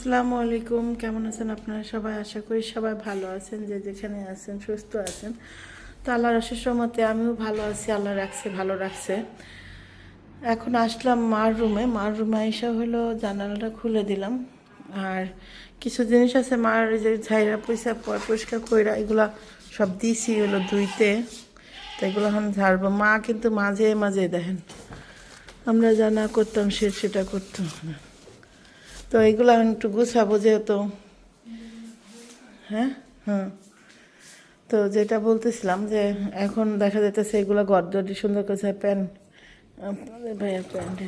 আসসালামু আলাইকুম, কেমন আছেন আপনারা সবাই? আশা করি সবাই ভালো আছেন, যে যেখানে আছেন, সুস্থ আছেন। তো আল্লাহর আশেষ মতে আমিও ভালো আছি, আল্লাহ রাখছে, ভালো রাখছে। এখন আসলাম মার রুমে। মার রুমে এসে হলো, জানালাটা খুলে দিলাম। আর কিছু জিনিস আছে, মার যে ঝাইরা পয়সা পরিষ্কার কইরা এগুলা সব দিছি হলো ধুইতে। তো এগুলো এখন ঝাড়বো। মা কিন্তু মাঝে মাঝে দেখেন, আমরা যা না করতাম সে সেটা করতাম না তো এগুলো এখন একটু গুছাবো যেহেতু। হ্যাঁ? হ্যাঁ তো যেটা বলতেছিলাম যে এখন দেখা যাইতেছে এগুলো গদ্দটি সুন্দর করে প্যান্ট ভাইয়ের প্যান্ট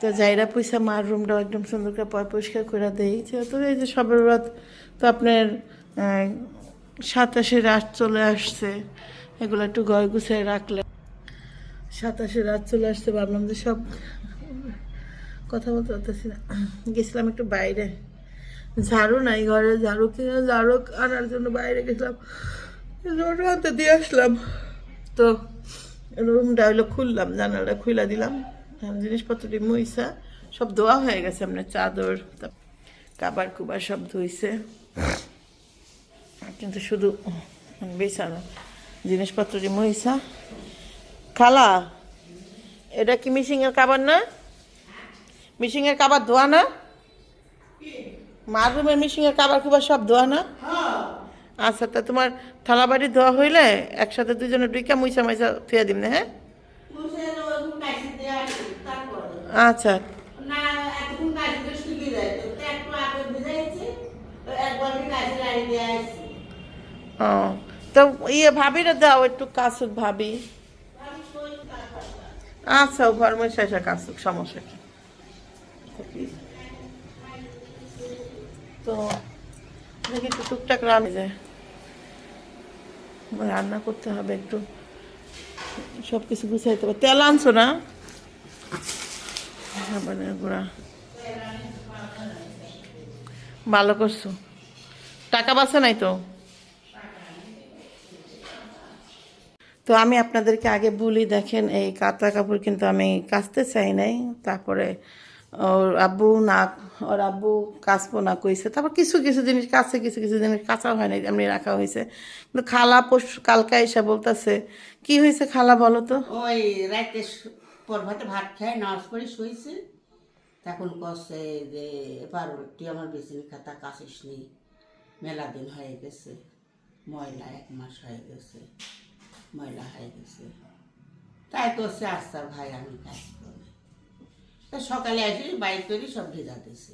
তো যাইরা পয়সা মার রুমটাও একদম সুন্দর করে পরিষ্কার করে দেই, যেহেতু এই যে সবের রাত তো আপনার সাতাশে রাত চলে আসছে, এগুলো একটু গয় গুছিয়ে রাখলে সাতাশে রাত চলে আসছে, ভাবলাম যে সব কথা বলতে পারতেছি না। গেছিলাম একটু বাইরে। ঝাড়ু নাই ঘরে, ঝাড়ু কিনে ঝাড়ু আনার জন্য বাইরে গেছিলাম। ঝাড়ু আনতে দিয়ে আসলাম। তো রুমটা হইল খুললাম, জানালাটা খুলে দিলাম। জিনিসপত্রটি মুইসা সব ধোয়া হয়ে গেছে আপনার চাদর কাবার কুবার সব ধুইছে। কিন্তু শুধু বিছানো জিনিসপত্রটি মহিষা খালা, এটা কি মিশিংয়ের কাবার না? মিশিংয়ের কাবার ধোয়া না? মার রুমের মিশিংয়ের কাবার কুবার সব ধোয়া না? আচ্ছা তা তোমার থালা বাড়ি ধোয়া হইলে একসাথে দুজনে ডুইকা মুইসা মুইসা থুয়া দিম না হ্যাঁ আচ্ছা ও তো ইয়ে ভাবিরে দাও একটু কাসুক ভাবি। আচ্ছা ও ঘর মশাই কাসুক সমস্যা কি? তো, দেখি একটু টুকটাক রান্না যায়। রান্না করতে হবে একটু। সব কিছু গুছাইতে হবে। তেল আনছো না? মানে গুঁড়া। ভালো করছ। টাকা বাঁচে নাই তো? তো আমি আপনাদেরকে আগে বলি, দেখেন এই কাঁথা কাপড় কিন্তু আমি কাচতে চাই নাই। তারপরে ওর আব্বু না ওর আব্বু কাচবো না কইছে তারপর কিছু কিছু জিনিস কাছে, কিছু কিছু জিনিস কাঁচা হয় নাই, এমনি রাখা হয়েছে কিন্তু খালা পোষ কালকা এসে বলতেছে, কি হয়েছে খালা বলো তো? ওই রাতে পরভাতে ভাত খাই নামাজ পড়ে শুয়েছি তখন কষে যে পারুটি আমার বেসিনি খাতা কাশিস নেই মেলা দিন হয়ে গেছে, ময়লা এক মাস হয়ে গেছে, ময়লা হয়ে গেছে। তাই করছে আস্তা ভাই, আমি কাজ করি সকালে আসি বাইক করি সব ভেজা দিছে।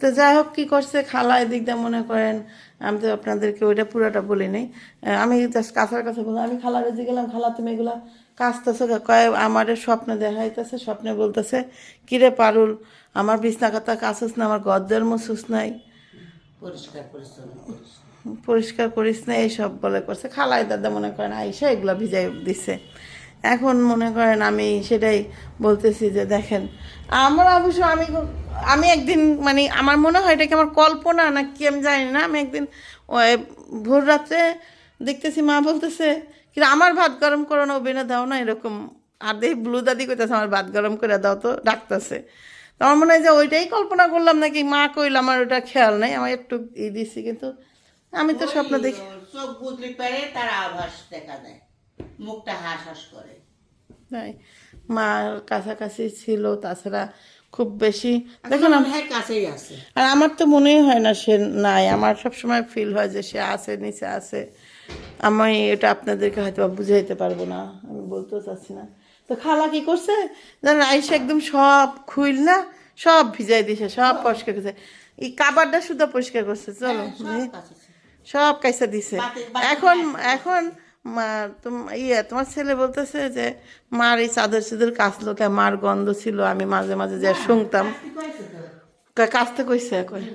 তো যাই হোক কী করছে? খালা এদিক দিয়ে মনে করেন আমি তো আপনাদেরকে ওইটা পুরোটা বলি নাই। আমি জাস্ট কাছার কাছে বললাম আমি খালার যে গেলাম খালা তুমি এগুলা কাচতেছো কয় আমার স্বপ্নে দেখাইতেছে স্বপ্নে বলতেছে কিরে পারুল আমার বিছনা কাতা কাছস না আমার গদ্দের মুসুস নাই। পরিষ্কার করিস পরিষ্কার করিস না এইসব বলে করছে। খালাই দাদা মনে করেন আইসা এগুলো ভিজাই দিছে। এখন মনে করেন আমি সেটাই বলতেছি যে দেখেন, আমার অবশ্য আমি আমি একদিন মানে আমার মনে হয় এটা কি আমার কল্পনা না কি আমি জানি না, আমি একদিন ওই ভোর রাত্রে দেখতেছি মা বলতেছে কিন্তু আমার ভাত গরম করো না, ওবেনা দাও না, এরকম আর দেখি ব্লু দাদি কইতেছে, আমার ভাত গরম করে দাও তো, ডাকতেছে। তো আমার মনে হয় যে ওইটাই কল্পনা করলাম নাকি মা কইল, আমার ওটা খেয়াল নেই, আমার একটু ই দিছি, কিন্তু আমি তো স্বপ্ন দেখি চোখ বুতলি পেরে তার আভাস দেখা দেয় মুখটা হাঁস হাঁস করে। তাই। মার কাছাকাছি ছিল তাছাড়া খুব বেশি দেখুন হয় কাছেই আছে। আর আমার তো মনেই হয় না সে নাই। আমার সবসময় ফিল হয় যে সে আছে নিচে আছে। আমি এটা আপনাদেরকে হয়তো বুঝাইতে পারব না আমি বলতেও চাচ্ছি না। তো খালা কি করছে? জানেন আইসা একদম সব খুইল না সব ভিজাই দিছে সব পরিষ্কার করছে। এই কাবারটা শুধু পরিষ্কার করছে চলো। সব কাছে কাইসা দিছে। এখন এখন মা তোম ইয়ে তোমার ছেলে বলতেছে যে মার এই চাদর চাদর কাচলো কে মার গন্ধ ছিল আমি মাঝে মাঝে যা শুনতাম। কাচতে কইছে কয়েছে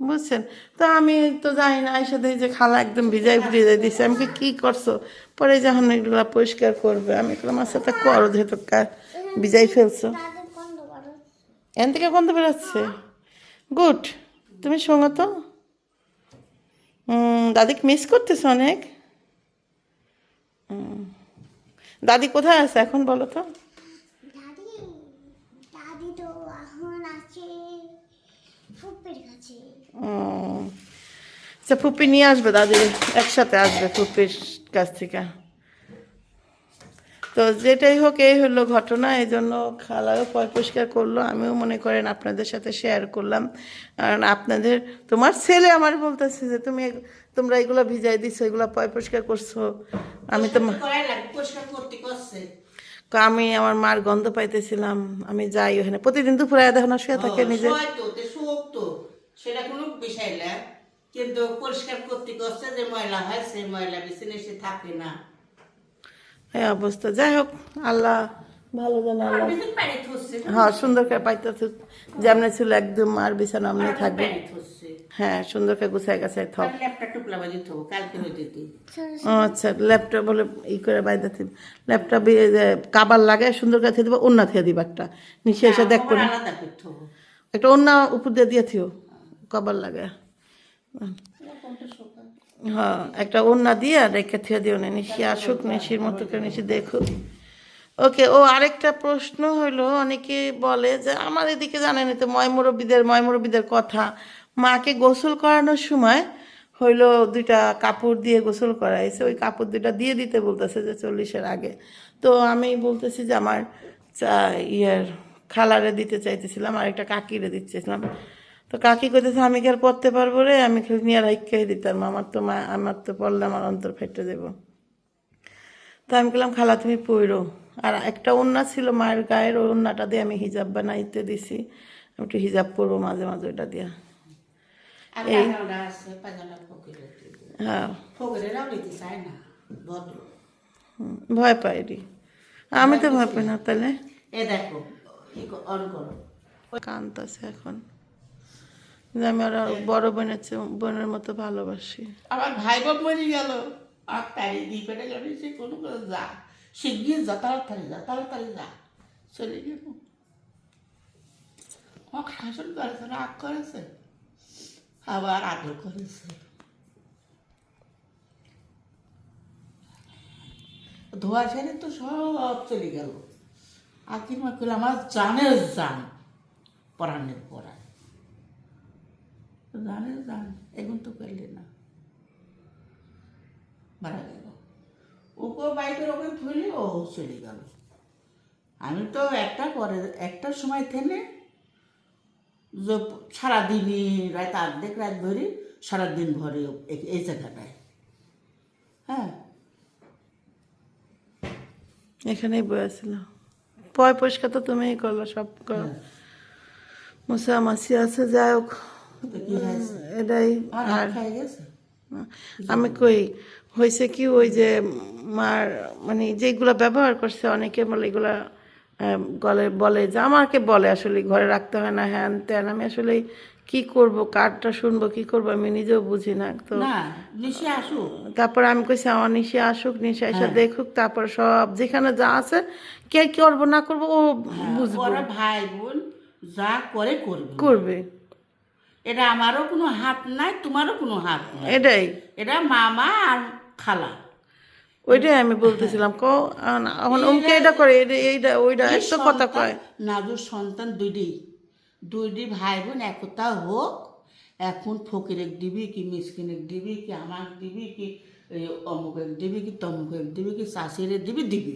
বুঝছেন? তো আমি তো জানি না আইসা দেখি যে খালা একদম ভিজাই ভিজাই দিছে। আমি কি, কি করছ? পরে যখন এগুলা পরিষ্কার করবে আমি এগুলো আচ্ছা তা করো যেহেতু কা- ভিজাই ফেলছো। এন থেকে গন্ধ বেরোচ্ছে। গুড। তুমি শোনো তো। দাদিকে মিস করতেছো অনেক। দাদি কোথায় আছে এখন বলো তো। আচ্ছা ফুপি নিয়ে আসবে দাদি একসাথে আসবে ফুপির কাছ থেকে। তো যেটাই হোক এই হলো ঘটনা এই জন্য খালাও পয় পরিষ্কার করল। আমিও মনে করেন আপনাদের সাথে শেয়ার করলাম। কারণ আপনাদের তোমার ছেলে আমার বলতেছে যে তুমি তোমরা এগুলো ভিজাই দিছো এগুলো পয় পরিষ্কার করছ। আমি তো আমি আমার মার গন্ধ পাইতেছিলাম। আমি যাই ওখানে। প্রতিদিন দুপুরে দেখো না শুয়ে থাকে নিজে। সেটা কোনো বিষয় না। কিন্তু পরিষ্কার করতে করছে যে ময়লা হয় সেই ময়লা সে থাকে না। এই অবস্থা। যাই হোক আল্লাহ ভালো জানে আল্লাহ হ্যাঁ সুন্দর করে পাইতেছে যেমন ছিল একদম আর বিছানা আমনি থাকবে। হ্যাঁ সুন্দর করে গুছাই গাছাই থাক থবো আচ্ছা। ল্যাপটপ বলে ই করে বাইরে দিব ল্যাপটপ কাবার লাগে সুন্দর করে থিয়ে দিব অন্য থিয়ে দিব একটা। নিচে এসে দেখব না করে। একটা অন্য উপর দিয়ে দিয়ে থিও কাবার লাগে। হ্যাঁ একটা ওন্না দিয়ে আর রেখে থিয়ে দিও না, নিশি আসুক, নিশির মতো করে নিশি দেখুক ওকে, ও আরেকটা প্রশ্ন হলো অনেকে বলে যে, আমার এদিকে জানেন তো ময়মুরব্বীদের ময়মুরব্বীদের কথা। মাকে গোসল করানোর সময় হইল দুইটা কাপড় দিয়ে গোসল করাইছে, ওই কাপড় দুইটা দিয়ে দিতে বলতেছে যে, চল্লিশের আগে। তো আমি বলতেছি যে, আমার ইয়ের, খালারে দিতে চাইতেছিলাম আর একটা কাকিরে দিতেছিলাম তো কাকি কইতেছে আমি কি আর পড়তে পারব রে? আমি খালি নিয়ে রাইখাই দিতাম। আমার তো মা আমার তো পড়লে আমার অন্তর ফেটে দেবো। তো আমি বললাম খালা তুমি পইরো আর একটা ওন্না ছিল মায়ের গায়ের ওই ওন্নাটা দিয়ে আমি হিজাব বানাইতে দিছি। আমি একটু হিজাব পরবো মাঝে মাঝে ওইটা দিয়া। ফকিরে হ্যাঁ। ভয় পাইনি আমি তো ভয় পাই না তাহলে। এ দেখো অন করো। কান্তাছে এখন। যে আমি আর বড় বোনের বোনের মতো ভালোবাসি। আমার ভাই বোন মরে গেল। আর তাই দিয়ে পেটে গেল সে কোনো করে যা। শিগগির যা তাড়াতাড়ি যা তাড়াতাড়ি যা, চলে গেল। আমার শাসন করেছে রাগ করেছে, আবার আদর করেছে। ধোয়া ছেড়ে তো সব চলে গেল। আর কি মা করলে আমার জানের জান পরাণের পরাণ জানের জান। এখন তো করলে না। মারা গেল। ওকে বাইকের ওকে ফেলে ও চলে গেল। আমি তো একটা পরে একটার সময় থেনে যে সারাদিনই রাত অর্ধেক রাত ধরে সারাদিন ভরে এই জায়গাটায়। হ্যাঁ। এখানেই বয়েছিল পয় পরিষ্কার তো তুমিই করল সব করো। মুসা মাসি আছে যাই হোক। এটাই আর আমি কই হয়েছে কি ওই যে মার মানে যেগুলো ব্যবহার করছে অনেকে বলে এগুলা গলে বলে যে আমাকে বলে আসলে ঘরে রাখতে হয় না হ্যান ত্যান আমি আসলে কি করব কারটা শুনব কি করব আমি নিজেও বুঝি না তো তারপর আমি কইছি আমার নিশে আসুক নিশে এসে দেখুক তারপর সব যেখানে যা আছে কে কি করব না করব ও বুঝব। ওরা ভাই বোন যা করে করবে। করবে। এটা আমারও কোনো হাত নাই তোমারও কোনো হাত নাই। এটাই। এটা মামা আর খালা। ওইটাই আমি বলতেছিলাম ক এখন অমকে এটা করে এইটা ওইটা কথা কয়। নাজুর সন্তান দুইটি। দুইটি ভাই বোন একতা হোক এখন ফকিরেক দিবি কি মিসকিনেক দিবি কি আমার দিবি কি অমুকের দিবি কি তমুকের দিবি কি শাশুড়ে দিবি দিবি।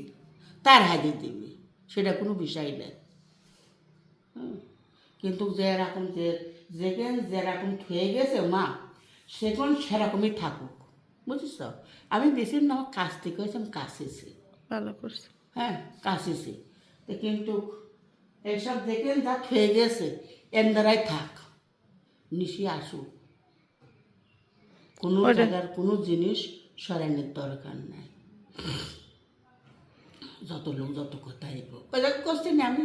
তার হাতে দিবি। সেটা কোনো বিষয় নেই। কিন্তু যেরকম যে যেখান যেরকম থয়ে গেছে মা সেখান সেরকমই থাকুক। বুঝিস আমি বেশি না আমার থেকে হয়েছে আমি কাছেছি ভালো করছে। হ্যাঁ কাশিছি। তো কিন্তু এইসব দেখেন যা খেয়ে গেছে এর দ্বারাই থাক। নিশি আসুক। কোনো জায়গার কোনো জিনিস সরানোর দরকার নাই। যত লোক যত কথাই করছি না আমি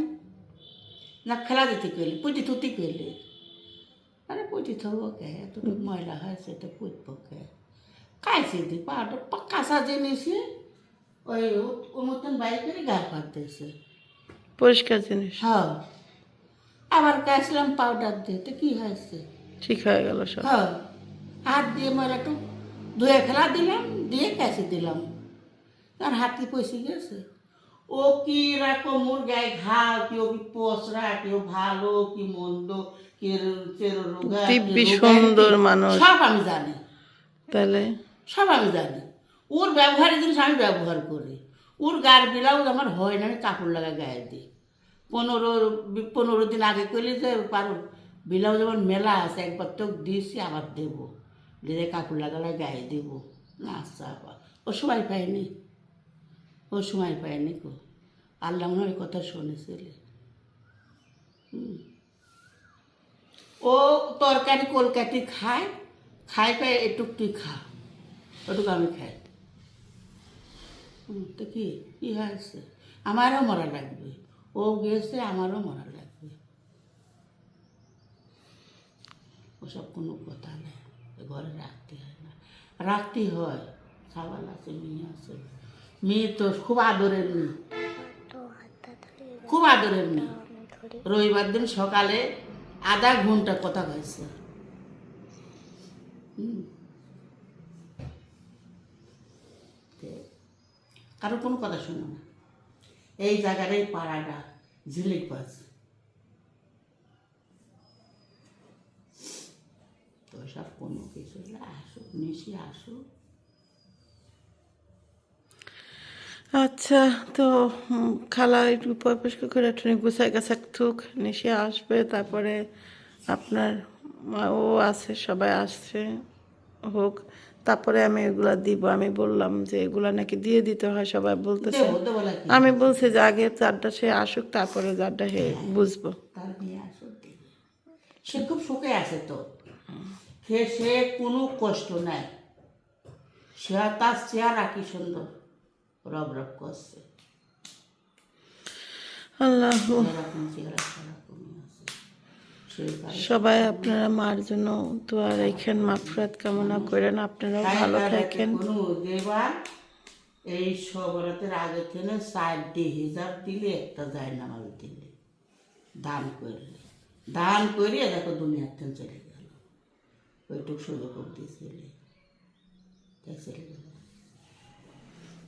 না খেলা দিতে গেলে পুঁতি থুতি গেলে আরে পুঁতি এতটুকু ময়লা হয়েছে তো পুঁতবো কে কাইছে দি পাউডার কাঁচা জিনিসই ওই মতন বাইকের গায়ে পাতেছে পরিষ্কার জিনিস হ্যাঁ আবার কাশলাম পাউডার দিয়ে তো কি হয়েছে ঠিক হয়ে গেল সব হ্যাঁ হাত দিয়ে ময়লাটু ধুয়ে ফেলা দিলাম দিয়ে কাশি দিলাম তার হাতে পয়সে গেছে ও কি রকম মোর গায়ে ঘাও কেউ কি পচরা কেউ ভালো কি মন্দ দিব্যি সুন্দর মানুষ। সব আমি জানি। তাহলে? সব আমি জানি। ওর ব্যবহারের জিনিস আমি ব্যবহার করি। ওর গায়ের ব্লাউজ আমার হয় না আমি কাপড় লাগা গায়ে দিই। পনেরো পনেরো দিন আগে করলে যে পারো ব্লাউজ আমার মেলা আছে একবার তো দিয়েছি আবার দেবো। দিয়ে কাপড় লাগালে গায়ে দেবো। না আচ্ছা ও সময় পায়নি। ও সময় পায়নি কো আল্লাহ মনে হয় কথা শুনেছিলে। ও তরকারি কলকাতি খায় খাই পায় এটুক তুই খা, ওটুকু আমি খাই। তো কি কি হয়েছে? আমারও মরা লাগবে। ও গেছে, আমারও মরা লাগবে। ওসব কোনো কথা নেই। ঘরে রাখতে হয় না। রাখতেই হয়। সাবাল আছে, মেয়ে আছে। মেয়ে তো খুব আদরের মেয়ে খুব আদরের মেয়ে রবিবার দিন সকালে আধা ঘণ্টা কথা হয়েছে। কারও কোনো কথা শোনো না। এই জায়গার এই পাড়াটা ঝিলিক পাস তো সব কোনো কিছু। আসুক নিশি আসুক। আচ্ছা তো খালা একটু পরিষ্কার করে একটু গুছাই গাছা থুক নিশে আসবে তারপরে আপনার ও আছে সবাই আসছে হোক। তারপরে আমি এগুলা দিব। আমি বললাম যে এগুলা নাকি দিয়ে দিতে হয় সবাই বলতেছে। নাকি আমি বলছি যে আগে যারটা সে আসুক তারপরে যারটা হে বুঝব। আসুক সে খুব সুখে আছে তো। সে সে কোনো কষ্ট নাই। সে তার চেহারা কি সুন্দর। রব রব করছে। আল্লাহ। সবাই আপনারা মার জন্য দোয়া রেখেন মাফরাত কামনা করেন আপনারাও ভালো থাকেন। এই সবরাতের আগে থেকে চার দি হিজাব দিলে একটা যায় নামাজ দিলে। দান করলে দান করিয়ে দেখো দুনিয়ার থেকে চলে গেল। ওইটুক সুযোগ দিয়েছিলে তাই চলে গেল।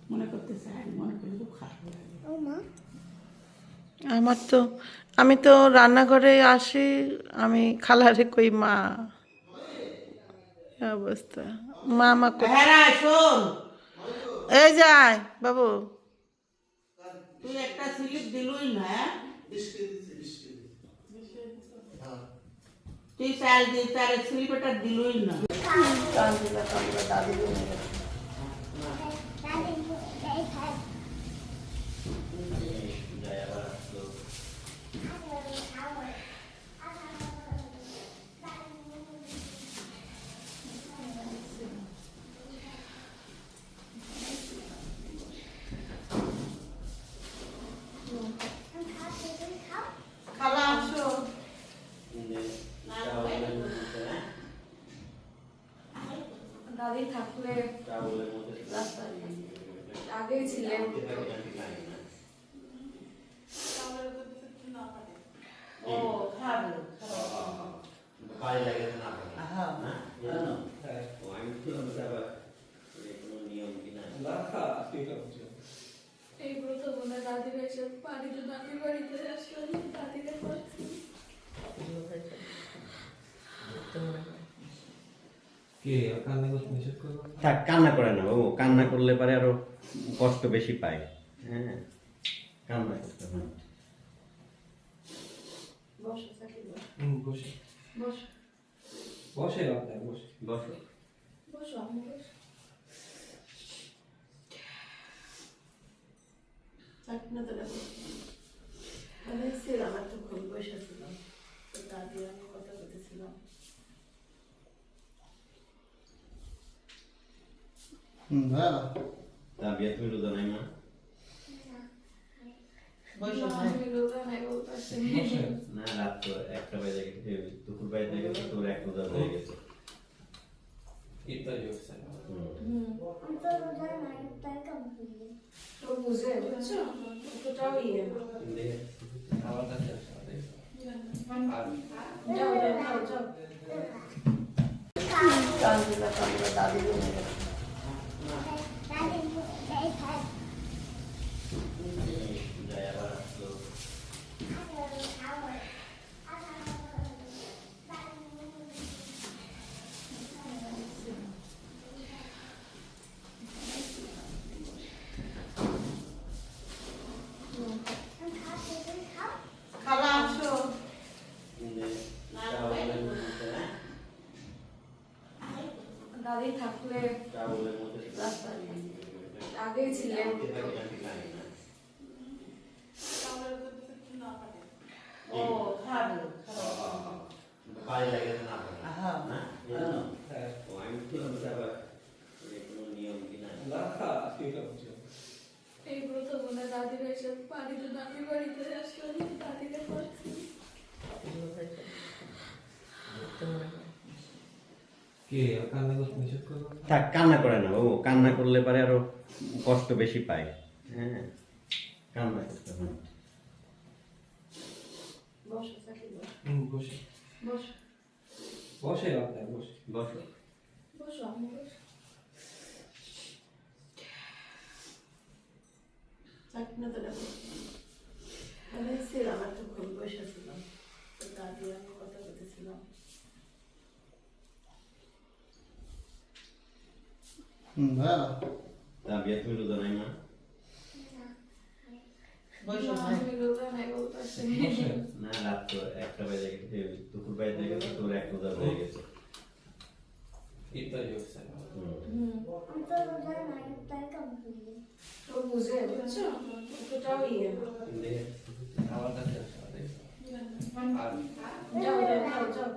মনে করতে চাই মনে করলে খুব খারাপ লাগে। আমার তো আমি তো রান্নাঘরে আসি আমি খালারে কই মা। অবস্থা? মা মা কই? হ্যাঁ এই যাই বাবু। তুই একটা স্লিপ দিলুই না হ্যাঁ? তুই চাল দিয়ে তার স্লিপ দিলুই না। দাদি এই খায় খালা আসো দাদি থাকলে আগে ছিলেন ও খাবে এই প্রথম ওনার দাদির এসে বাড়িতে দাদির বাড়িতে আসলাম দাদিকে পাচ্ছি। কান্না থাক করে না বাবু কান্না করলে পারে আরও কষ্ট বেশি পায়। হ্যাঁ কান্না করতে হয় বসো চাকরি বসো। বসে। বসে বসে বসো বসো আমি ছিলাম বসে তো দাদি আমি কথা বলতেছিলাম বলতেছি বসে না রাত তো একটা বাজে গেছে দুপুর বাজে গেছে তোর এক রোজা হয়ে গেছে। ইত্যাদি হচ্ছে হুম। আমি তো রোজা নাই তাই কেমন করলি তো বুঝে বুঝছ অতটাও ইয়ে না। আমার কাছে আসে আমাদের। আর যাও যাও যাও যাও কাল দিলা কাল দাদি দাদি এই খায় খালা আসো দাদি থাকলে আগেই ছিলেন ও খাবে পায়ে লাগে না হ্যাঁ। না এজন্য? হ্যাঁ ও, আমি ঠিক আছে আবার এর কোনো নিয়ম কিনা না ঠিক আছে এইগুলো তো মনে হয় দাদিরা এসে পানিতে দাদির বাড়িতে আসলো দাদিরা করছে কে আর কান্না করতে নিষেধ করব থাক কান্না করে না। ও কান্না করলে পারে আরও কষ্ট বেশি পায়। হ্যাঁ কান্না করতে হয়। বসো বসো। বসে। বসো বসে আপনার বসে বসো বসো আমি বসো চাকরি তো দেখো মানে ছিলাম এতক্ষণ বসেছিলাম তো দাদি আমি কথা বলতেছিলাম তা বিয়ে তুমি রোজা নাই না না, রোজা রাত তো একটা বেজে গেছে দুপুর বেজে গেছে তোর এক রোজা হয়ে গেছে ইত্যাদি হচ্ছে হুম। বুঝে বুঝছ ইয়ে আর যাও যাও যাও